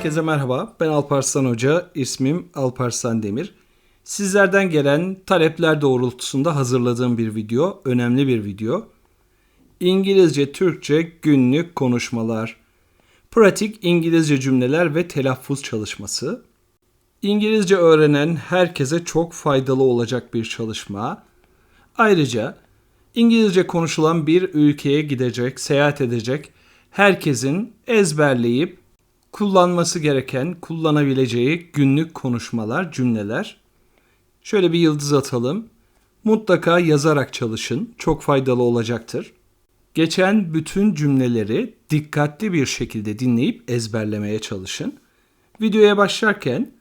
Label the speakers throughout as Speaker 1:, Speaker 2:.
Speaker 1: Herkese merhaba. Ben Alparslan Hoca. İsmim Alparslan Demir. Sizlerden gelen talepler doğrultusunda hazırladığım bir video. Önemli bir video. İngilizce, Türkçe günlük konuşmalar. Pratik İngilizce cümleler ve telaffuz çalışması. İngilizce öğrenen herkese çok faydalı olacak bir çalışma. Ayrıca İngilizce konuşulan bir ülkeye gidecek, seyahat edecek herkesin ezberleyip kullanması gereken, kullanabileceği günlük konuşmalar, cümleler. Şöyle bir yıldız atalım. Mutlaka yazarak çalışın. Çok faydalı olacaktır. Geçen bütün cümleleri dikkatli bir şekilde dinleyip ezberlemeye çalışın. Videoya başlarken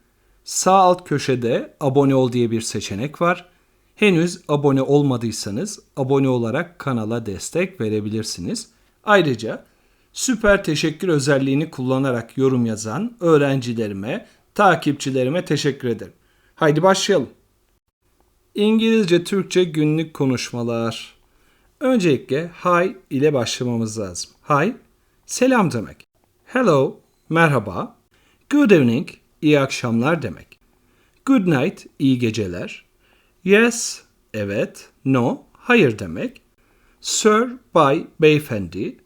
Speaker 1: sağ alt köşede abone ol diye bir seçenek var. Henüz abone olmadıysanız abone olarak kanala destek verebilirsiniz. Ayrıca süper teşekkür özelliğini kullanarak yorum yazan öğrencilerime, takipçilerime teşekkür ederim. Haydi başlayalım. İngilizce Türkçe günlük konuşmalar. Öncelikle hi ile başlamamız lazım. Hi, selam demek. Hello, merhaba. Good evening, iyi akşamlar demek. Good night, iyi geceler. Yes, evet. No, hayır demek. Sir, bay, beyefendi.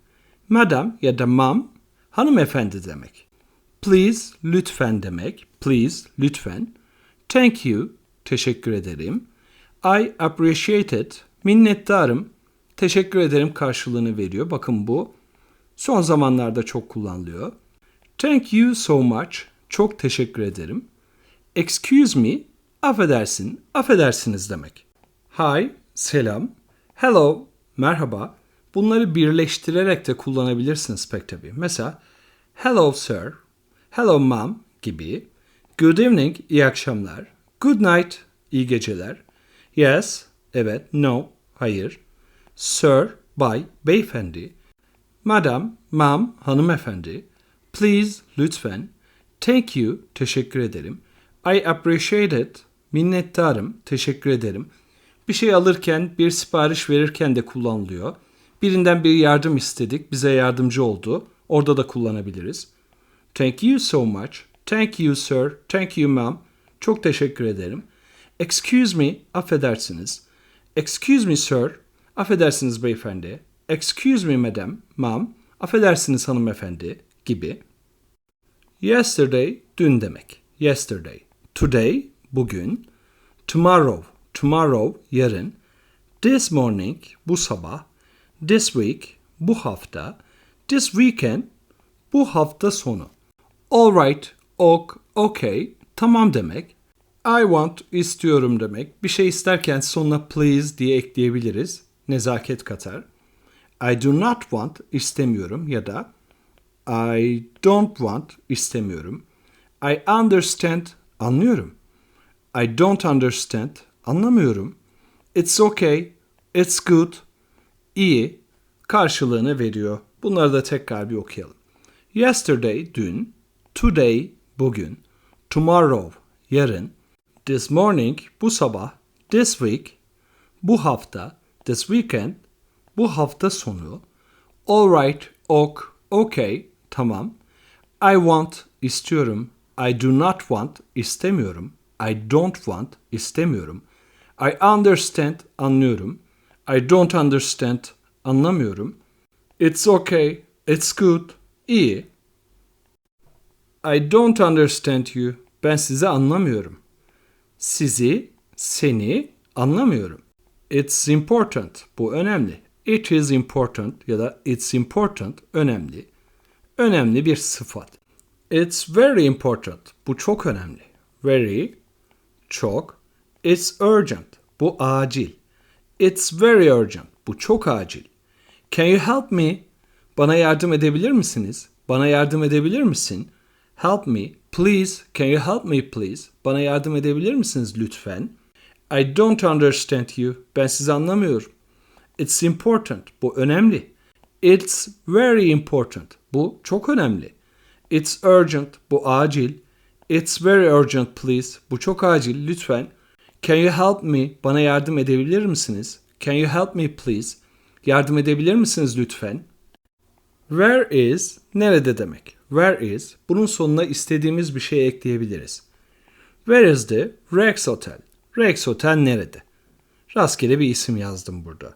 Speaker 1: Madam ya da mam, hanımefendi demek. Please, lütfen demek. Please, lütfen. Thank you, teşekkür ederim. I appreciate it, minnettarım. Teşekkür ederim karşılığını veriyor. Bakın bu son zamanlarda çok kullanılıyor. Thank you so much, çok teşekkür ederim. Excuse me, affedersin, affedersiniz demek. Hi, selam. Hello, merhaba. Bunları birleştirerek de kullanabilirsiniz pek tabii. Mesela hello sir, hello mom gibi. Good evening, iyi akşamlar. Good night, iyi geceler. Yes, evet, no, hayır. Sir, bay, beyefendi. Madam, ma'am, hanımefendi. Please, lütfen. Thank you, teşekkür ederim. I appreciate it, minnettarım, teşekkür ederim. Bir şey alırken, bir sipariş verirken de kullanılıyor. Birinden bir yardım istedik, bize yardımcı oldu. Orada da kullanabiliriz. Thank you so much. Thank you sir. Thank you ma'am. Çok teşekkür ederim. Excuse me, affedersiniz. Excuse me sir. Affedersiniz beyefendi. Excuse me madam, ma'am. Affedersiniz hanımefendi gibi. Yesterday, dün demek. Yesterday. Today, bugün. Tomorrow, tomorrow, yarın. This morning, bu sabah. This week, bu hafta. This weekend, bu hafta sonu. Alright, ok, okay, tamam demek. I want, istiyorum demek. Bir şey isterken sonuna please diye ekleyebiliriz. Nezaket katar. I do not want, istemiyorum ya da I don't want, istemiyorum. I understand, anlıyorum. I don't understand, anlamıyorum. It's okay, it's good, iyi karşılığını veriyor. Bunları da tekrar bir okuyalım. Yesterday, dün. Today, bugün. Tomorrow, yarın. This morning, bu sabah. This week, bu hafta. This weekend, bu hafta sonu. Alright, ok, okay, tamam. I want, istiyorum. I do not want, istemiyorum. I don't want, istemiyorum. I understand, anlıyorum. I don't understand, anlamıyorum. It's okay, it's good, iyi. I don't understand you, ben sizi anlamıyorum. Sizi, seni anlamıyorum. It's important, bu önemli. It is important ya da it's important, önemli. Önemli bir sıfat. It's very important, bu çok önemli. Very, çok. It's urgent, bu acil. It's very urgent. Bu çok acil. Can you help me? Bana yardım edebilir misiniz? Bana yardım edebilir misin? Help me. Please. Can you help me please? Bana yardım edebilir misiniz lütfen? I don't understand you. Ben sizi anlamıyorum. It's important. Bu önemli. It's very important. Bu çok önemli. It's urgent. Bu acil. It's very urgent please. Bu çok acil lütfen. Can you help me? Bana yardım edebilir misiniz? Can you help me please? Yardım edebilir misiniz lütfen? Where is nerede demek? where is bunun sonuna istediğimiz bir şey ekleyebiliriz. Where is the Rex Hotel? Rex Hotel nerede? Rastgele bir isim yazdım burada.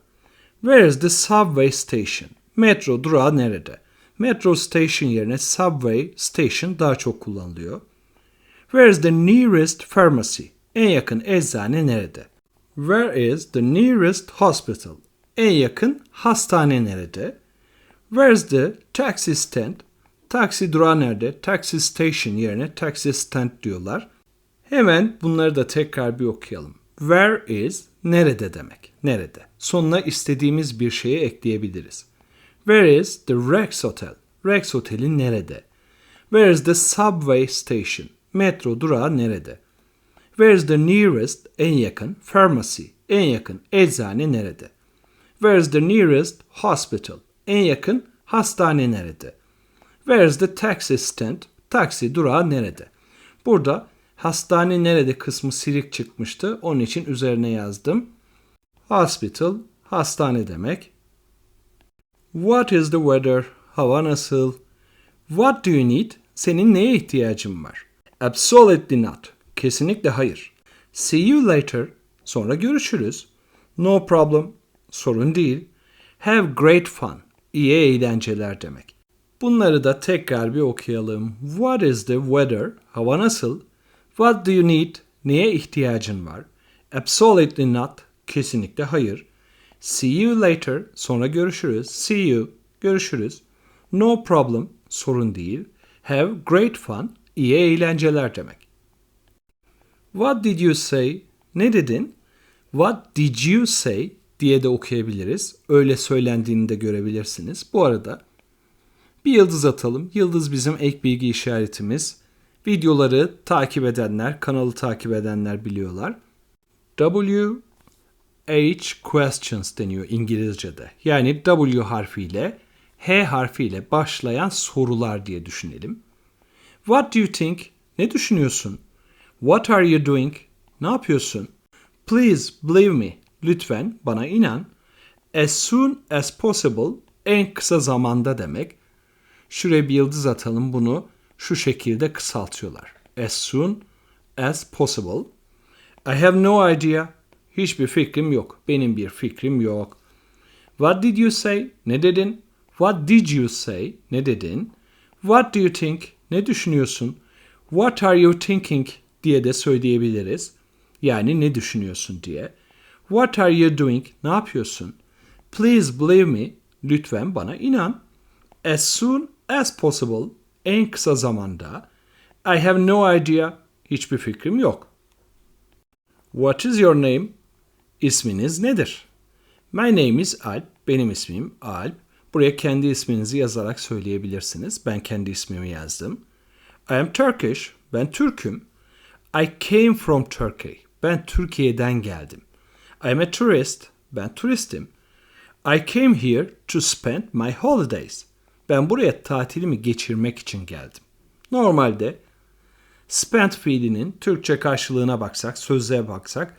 Speaker 1: Where is the subway station? Metro durağı nerede? Metro station yerine subway station daha çok kullanılıyor. Where is the nearest pharmacy? En yakın eczane nerede? Where is the nearest hospital? En yakın hastane nerede? Where is the taxi stand? Taksi durağı nerede? Taxi station yerine taxi stand diyorlar. Hemen bunları da tekrar bir okuyalım. Where is nerede demek? Nerede? Sonuna istediğimiz bir şeyi ekleyebiliriz. Where is the Rex Hotel? Rex Oteli nerede? Where is the subway station? Metro durağı nerede? Where is the nearest en yakın pharmacy? En yakın eczane nerede? Where is the nearest hospital? En yakın hastane nerede? Where is the taxi stand? Taksi durağı nerede? Burada hastane nerede kısmı silik çıkmıştı. Onun için üzerine yazdım. Hospital, hastane demek. What is the weather? Hava nasıl? What do you need? Senin neye ihtiyacın var? Absolutely not. Kesinlikle hayır. See you later. Sonra görüşürüz. No problem. Sorun değil. Have great fun. İyi eğlenceler demek. Bunları da tekrar bir okuyalım. What is the weather? Hava nasıl? What do you need? Neye ihtiyacın var? Absolutely not. Kesinlikle hayır. See you later. Sonra görüşürüz. See you. Görüşürüz. No problem. Sorun değil. Have great fun. İyi eğlenceler demek. What did you say? Ne dedin? What did you say? diye de okuyabiliriz. Öyle söylendiğini de görebilirsiniz. Bu arada bir yıldız atalım. Yıldız bizim ek bilgi işaretimiz. Videoları takip edenler, kanalı takip edenler biliyorlar. W H questions deniyor İngilizce'de. Yani W harfiyle H harfiyle başlayan sorular diye düşünelim. What do you think? Ne düşünüyorsun? What are you doing? Ne yapıyorsun? Please believe me. Lütfen bana inan. As soon as possible en kısa zamanda demek. Şuraya bir yıldız atalım bunu şu şekilde kısaltıyorlar. As soon as possible. I have no idea. Hiçbir fikrim yok. Benim bir fikrim yok. What did you say? Ne dedin? What did you say? Ne dedin? What do you think? Ne düşünüyorsun? What are you thinking? Diye de söyleyebiliriz. Yani ne düşünüyorsun diye. What are you doing? Ne yapıyorsun? Please believe me. Lütfen bana inan. As soon as possible. En kısa zamanda. I have no idea. Hiçbir fikrim yok. What is your name? İsminiz nedir? My name is Alp. Benim ismim Alp. Buraya kendi isminizi yazarak söyleyebilirsiniz. Ben kendi ismimi yazdım. I am Turkish. Ben Türk'üm. I came from Turkey. Ben Türkiye'den geldim. I am a tourist. Ben turistim. I came here to spend my holidays. Ben buraya tatilimi geçirmek için geldim. Normalde spend fiilinin Türkçe karşılığına baksak, sözlüğe baksak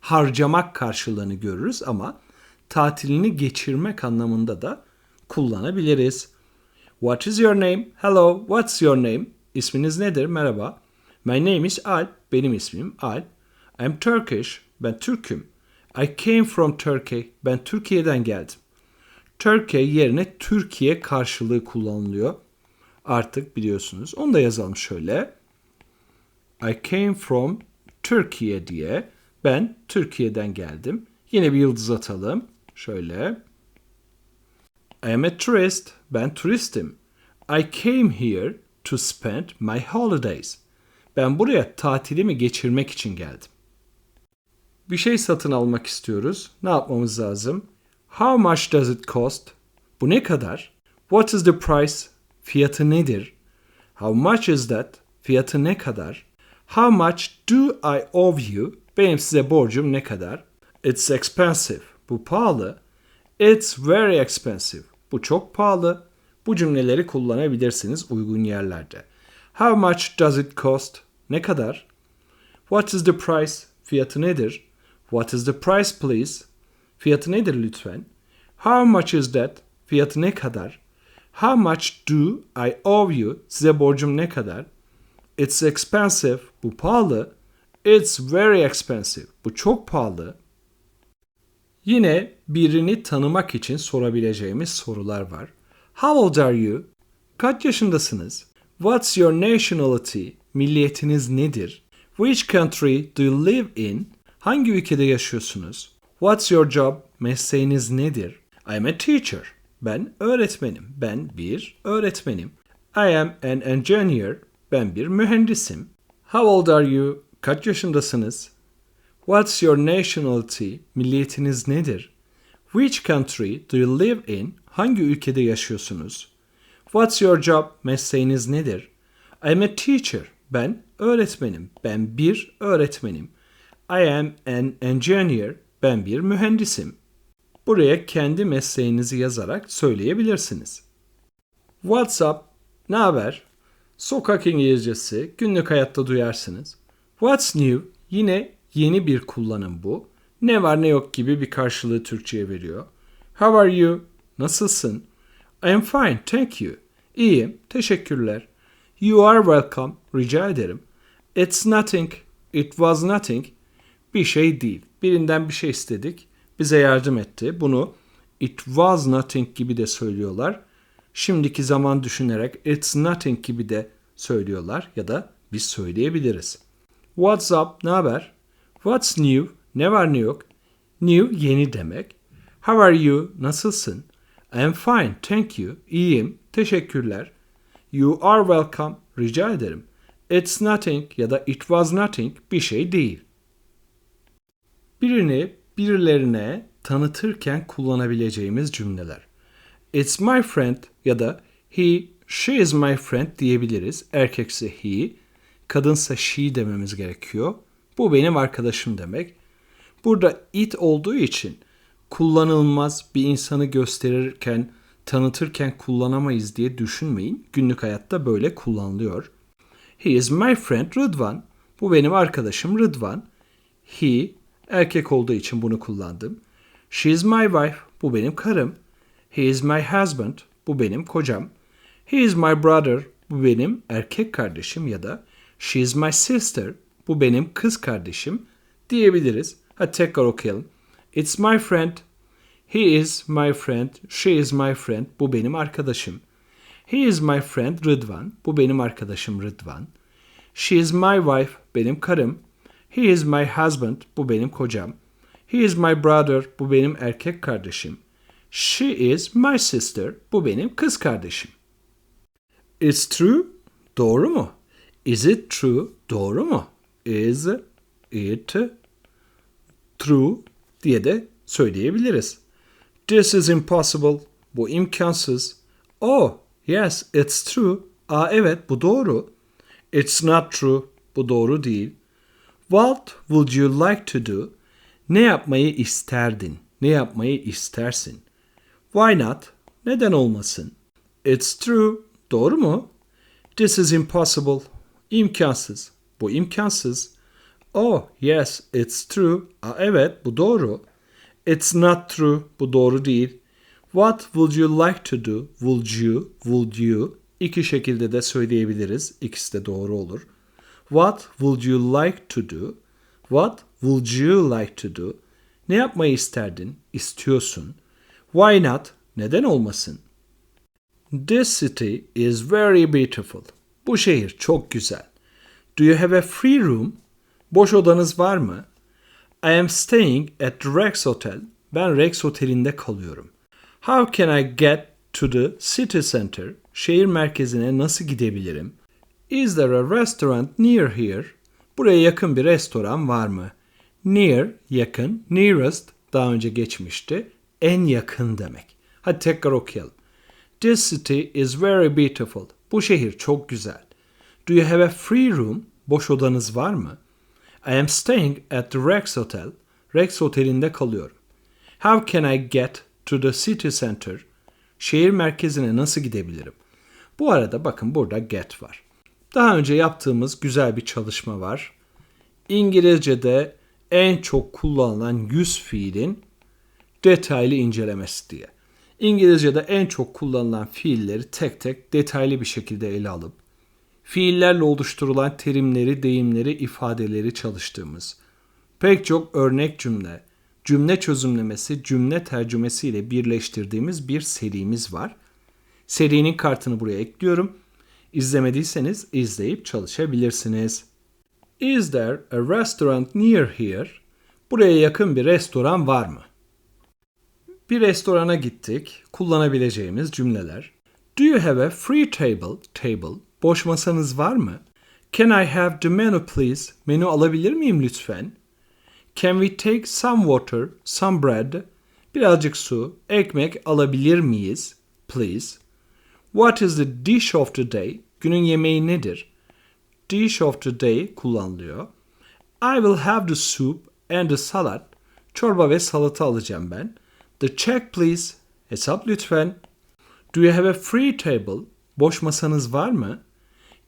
Speaker 1: harcamak karşılığını görürüz ama tatilini geçirmek anlamında da kullanabiliriz. What is your name? Hello, what's your name? İsminiz nedir? Merhaba. My name is Alp. Benim ismim Alp. I'm Turkish. Ben Türk'üm. I came from Turkey. Ben Türkiye'den geldim. Turkey yerine Türkiye karşılığı kullanılıyor. Artık biliyorsunuz. Onu da yazalım şöyle. I came from Türkiye diye. Ben Türkiye'den geldim. Yine bir yıldız atalım. Şöyle. I am a tourist. Ben turistim. I came here to spend my holidays. Ben buraya tatilimi geçirmek için geldim. Bir şey satın almak istiyoruz. Ne yapmamız lazım? How much does it cost? Bu ne kadar? What is the price? Fiyatı nedir? How much is that? Fiyatı ne kadar? How much do I owe you? Benim size borcum ne kadar? It's expensive. Bu pahalı. It's very expensive. Bu çok pahalı. Bu cümleleri kullanabilirsiniz uygun yerlerde. How much does it cost? Ne kadar? What is the price? Fiyatı nedir? What is the price please? Fiyatı nedir lütfen? How much is that? Fiyatı ne kadar? How much do I owe you? Size borcum ne kadar? It's expensive. Bu pahalı. It's very expensive. Bu çok pahalı. Yine birini tanımak için sorabileceğimiz sorular var. How old are you? Kaç yaşındasınız? What's your nationality? Milliyetiniz nedir? Which country do you live in? Hangi ülkede yaşıyorsunuz? What's your job? Mesleğiniz nedir? I'm a teacher. Ben öğretmenim. Ben bir öğretmenim. I am an engineer. Ben bir mühendisim. How old are you? Kaç yaşındasınız? What's your nationality? Milliyetiniz nedir? Which country do you live in? Hangi ülkede yaşıyorsunuz? What's your job? Mesleğiniz nedir? I'm a teacher. Ben öğretmenim. Ben bir öğretmenim. I am an engineer. Ben bir mühendisim. Buraya kendi mesleğinizi yazarak söyleyebilirsiniz. WhatsApp, ne haber? Sokak İngilizcesi, günlük hayatta duyarsınız. What's new? Yine yeni bir kullanım bu. Ne var ne yok gibi bir karşılığı Türkçe'ye veriyor. How are you? Nasılsın? I am fine, thank you. İyiyim, teşekkürler. You are welcome, rica ederim. It's nothing, it was nothing. Bir şey değil. Birinden bir şey istedik, bize yardım etti. Bunu it was nothing gibi de söylüyorlar. Şimdiki zaman düşünerek it's nothing gibi de söylüyorlar ya da biz söyleyebiliriz. What's up? Ne haber? What's new? Ne var ne yok? New yeni demek. How are you? Nasılsın? I am fine, thank you. İyiyim, teşekkürler. You are welcome. Rica ederim. It's nothing ya da it was nothing bir şey değil. Birini birilerine tanıtırken kullanabileceğimiz cümleler. It's my friend ya da he, she is my friend diyebiliriz. Erkekse he, kadınsa she dememiz gerekiyor. Bu benim arkadaşım demek. Burada it olduğu için kullanılmaz bir insanı gösterirken, tanıtırken kullanamayız diye düşünmeyin. Günlük hayatta böyle kullanılıyor. He is my friend Rıdvan. Bu benim arkadaşım Rıdvan. He erkek olduğu için bunu kullandım. She is my wife. Bu benim karım. He is my husband. Bu benim kocam. He is my brother. Bu benim erkek kardeşim ya da she is my sister. Bu benim kız kardeşim diyebiliriz. Hadi tekrar okuyalım. It's my friend. He is my friend. She is my friend. Bu benim arkadaşım. He is my friend Rıdvan. Bu benim arkadaşım Rıdvan. She is my wife. Benim karım. He is my husband. Bu benim kocam. He is my brother. Bu benim erkek kardeşim. She is my sister. Bu benim kız kardeşim. It's true. Doğru mu? Is it true? Doğru mu? Is it true diye de söyleyebiliriz. This is impossible. Bu imkansız. Oh, yes, it's true. Aa evet, bu doğru. It's not true. Bu doğru değil. What would you like to do? Ne yapmayı isterdin? Ne yapmayı istersin? Why not? Neden olmasın? It's true. Doğru mu? This is impossible. İmkansız. Bu imkansız. Oh, yes, it's true. Aa, evet, bu doğru. It's not true. Bu doğru değil. What would you like to do? Would you? Would you? İki şekilde de söyleyebiliriz. İkisi de doğru olur. What would you like to do? What would you like to do? Ne yapmayı isterdin? İstiyorsun. Why not? Neden olmasın? This city is very beautiful. Bu şehir çok güzel. Do you have a free room? Boş odanız var mı? I am staying at the Rex Hotel. Ben Rex Oteli'nde kalıyorum. How can I get to the city center? Şehir merkezine nasıl gidebilirim? Is there a restaurant near here? Buraya yakın bir restoran var mı? Near, yakın, nearest, daha önce geçmişti. En yakın demek. Hadi tekrar okuyalım. This city is very beautiful. Bu şehir çok güzel. Do you have a free room? Boş odanız var mı? I am staying at the Rex Hotel. Rex Oteli'nde kalıyorum. How can I get to the city center? Şehir merkezine nasıl gidebilirim? Bu arada bakın burada get var. Daha önce yaptığımız güzel bir çalışma var. İngilizce'de en çok kullanılan yüz fiilin detaylı incelemesi diye. İngilizce'de en çok kullanılan fiilleri tek tek detaylı bir şekilde ele alıp fiillerle oluşturulan terimleri, deyimleri, ifadeleri çalıştığımız pek çok örnek cümle, cümle çözümlemesi, cümle tercümesi ile birleştirdiğimiz bir serimiz var. Serinin kartını buraya ekliyorum. İzlemediyseniz izleyip çalışabilirsiniz. Is there a restaurant near here? Buraya yakın bir restoran var mı? Bir restorana gittik. Kullanabileceğimiz cümleler. Do you have a free table? Table. Boş masanız var mı? Can I have the menu please? Menü alabilir miyim lütfen? Can we take some water, some bread? Birazcık su, ekmek alabilir miyiz? Please. What is the dish of the day? Günün yemeği nedir? Dish of the day kullanılıyor. I will have the soup and the salad. Çorba ve salata alacağım ben. The check please. Hesap lütfen. Do you have a free table? Boş masanız var mı?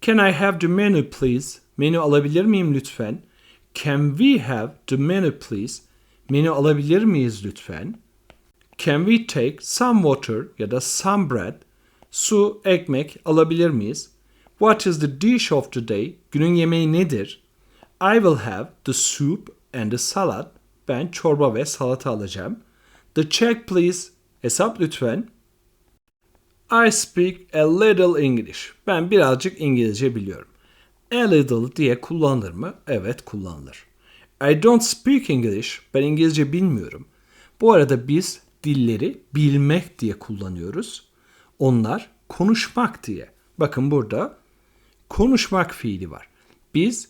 Speaker 1: Can I have the menu please? Menü alabilir miyim lütfen? Can we have the menu please? Menü alabilir miyiz lütfen? Can we take some water ya da some bread? Su, ekmek alabilir miyiz? What is the dish of the day? Günün yemeği nedir? I will have the soup and the salad. Ben çorba ve salata alacağım. The check please. Hesap lütfen. I speak a little English. Ben birazcık İngilizce biliyorum. A little diye kullanılır mı? Evet kullanılır. I don't speak English. Ben İngilizce bilmiyorum. Bu arada biz dilleri bilmek diye kullanıyoruz. Onlar konuşmak diye. Bakın burada konuşmak fiili var. Biz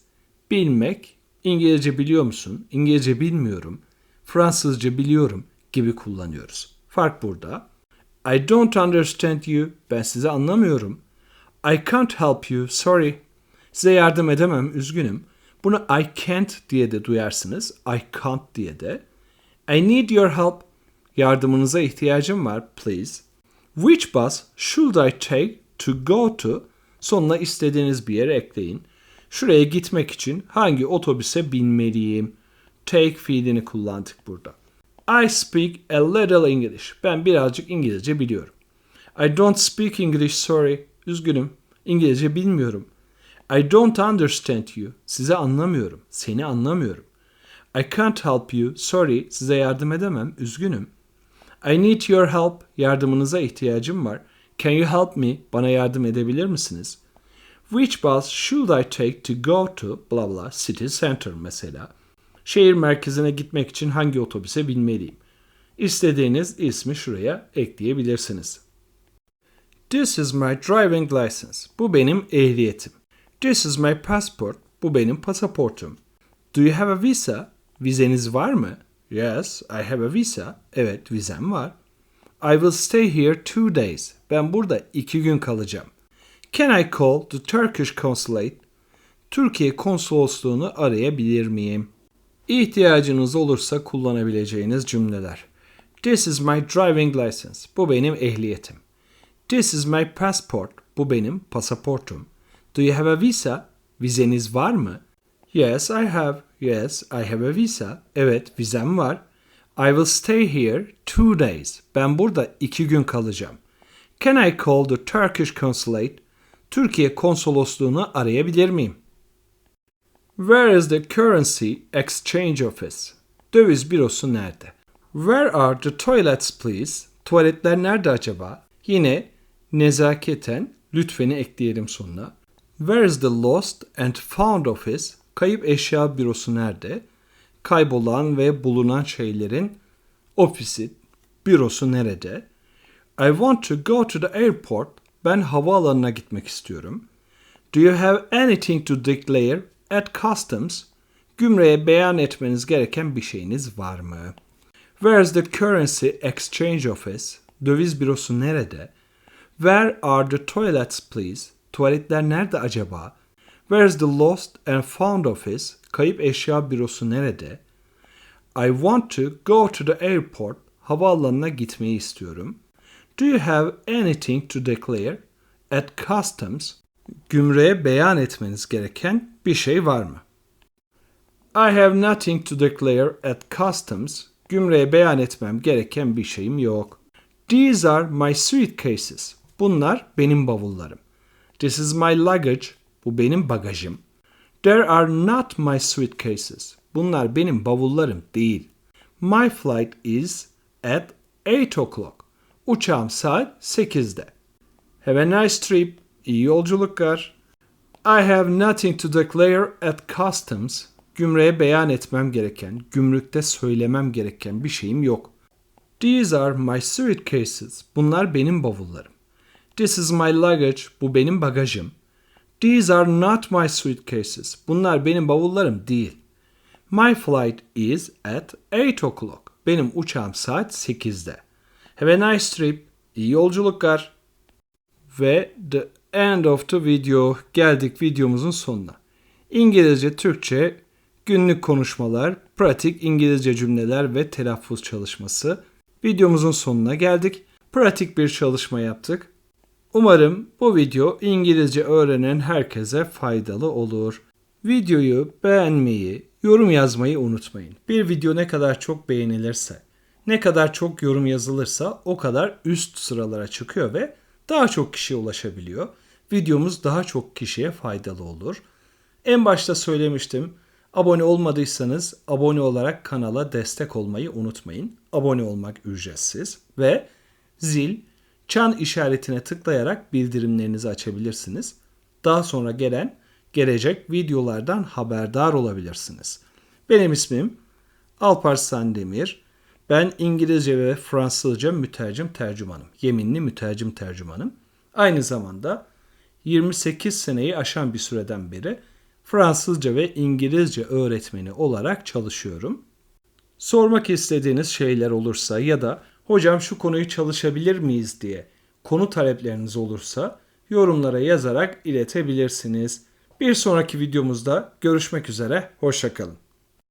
Speaker 1: bilmek, İngilizce biliyor musun? İngilizce bilmiyorum. Fransızca biliyorum gibi kullanıyoruz. Fark burada. I don't understand you. Ben sizi anlamıyorum. I can't help you. Sorry. Size yardım edemem. Üzgünüm. Bunu I can't diye de duyarsınız. I can't diye de. I need your help. Yardımınıza ihtiyacım var. Please. Which bus should I take to go to? Sonuna istediğiniz bir yere ekleyin. Şuraya gitmek için hangi otobüse binmeliyim? Take fiilini kullandık burada. I speak a little English. Ben birazcık İngilizce biliyorum. I don't speak English, sorry. Üzgünüm. İngilizce bilmiyorum. I don't understand you. Size anlamıyorum. Seni anlamıyorum. I can't help you. Sorry. Size yardım edemem. Üzgünüm. I need your help. Yardımınıza ihtiyacım var. Can you help me? Bana yardım edebilir misiniz? Which bus should I take to go to blah blah city center mesela. Şehir merkezine gitmek için hangi otobüse binmeliyim? İstediğiniz ismi şuraya ekleyebilirsiniz. This is my driving license. Bu benim ehliyetim. This is my passport. Bu benim pasaportum. Do you have a visa? Vizeniz var mı? Yes, I have a visa. Evet, vizem var. I will stay here two days. Ben burada iki gün kalacağım. Can I call the Turkish consulate? Türkiye konsolosluğunu arayabilir miyim? İhtiyacınız olursa kullanabileceğiniz cümleler. This is my driving license. Bu benim ehliyetim. This is my passport. Bu benim pasaportum. Do you have a visa? Vizeniz var mı? Yes, I have. Yes, I have a visa. Evet, vizem var. I will stay here two days. Ben burada iki gün kalacağım. Can I call the Turkish consulate? Türkiye konsolosluğunu arayabilir miyim? Where is the currency exchange office? Döviz bürosu nerede? Where are the toilets please? Tuvaletler nerede acaba? Yine nezaketen lütfeni ekleyelim sonuna. Where is the lost and found office? Kayıp eşya bürosu nerede? Kaybolan ve bulunan şeylerin ofisi, bürosu nerede? I want to go to the airport. Ben havaalanına gitmek istiyorum. Do you have anything to declare at customs? Gümrüğe beyan etmeniz gereken bir şeyiniz var mı? Where is the currency exchange office? Döviz bürosu nerede? Where are the toilets please? Tuvaletler nerede acaba? Where is the lost and found office? Kayıp eşya bürosu nerede? I want to go to the airport. Havaalanına gitmeyi istiyorum. Do you have anything to declare? At customs. Gümrüğe beyan etmeniz gereken bir şey var mı? I have nothing to declare at customs. Gümrüğe beyan etmem gereken bir şeyim yok. These are my suitcases. Bunlar benim bavullarım. This is my luggage. Bu benim bagajım. There are not my suitcases. Bunlar benim bavullarım değil. My flight is at 8 o'clock. Uçağım saat 8'de. Have a nice trip. İyi yolculuklar. I have nothing to declare at customs. Gümrüğe beyan etmem gereken, gümrükte söylemem gereken bir şeyim yok. These are my suitcases. Bunlar benim bavullarım. This is my luggage. Bu benim bagajım. These are not my suitcases. Bunlar benim bavullarım değil. My flight is at 8 o'clock. Benim uçağım saat 8'de. Have a nice trip. İyi yolculuklar. Ve the end of the video. Geldik videomuzun sonuna. İngilizce, Türkçe, günlük konuşmalar, pratik İngilizce cümleler ve telaffuz çalışması. Videomuzun sonuna geldik. Pratik bir çalışma yaptık. Umarım bu video İngilizce öğrenen herkese faydalı olur. Videoyu beğenmeyi, yorum yazmayı unutmayın. Bir video ne kadar çok beğenilirse, ne kadar çok yorum yazılırsa o kadar üst sıralara çıkıyor ve daha çok kişiye ulaşabiliyor. Videomuz daha çok kişiye faydalı olur. En başta söylemiştim. Abone olmadıysanız abone olarak kanala destek olmayı unutmayın. Abone olmak ücretsiz ve zil, çan işaretine tıklayarak bildirimlerinizi açabilirsiniz. Daha sonra gelen gelecek videolardan haberdar olabilirsiniz. Benim ismim Alparslan Demir. Ben İngilizce ve Fransızca mütercim tercümanım. Yeminli mütercim tercümanım. Aynı zamanda 28 seneyi aşan bir süreden beri Fransızca ve İngilizce öğretmeni olarak çalışıyorum. Sormak istediğiniz şeyler olursa ya da hocam şu konuyu çalışabilir miyiz diye konu talepleriniz olursa yorumlara yazarak iletebilirsiniz. Bir sonraki videomuzda görüşmek üzere, hoşçakalın.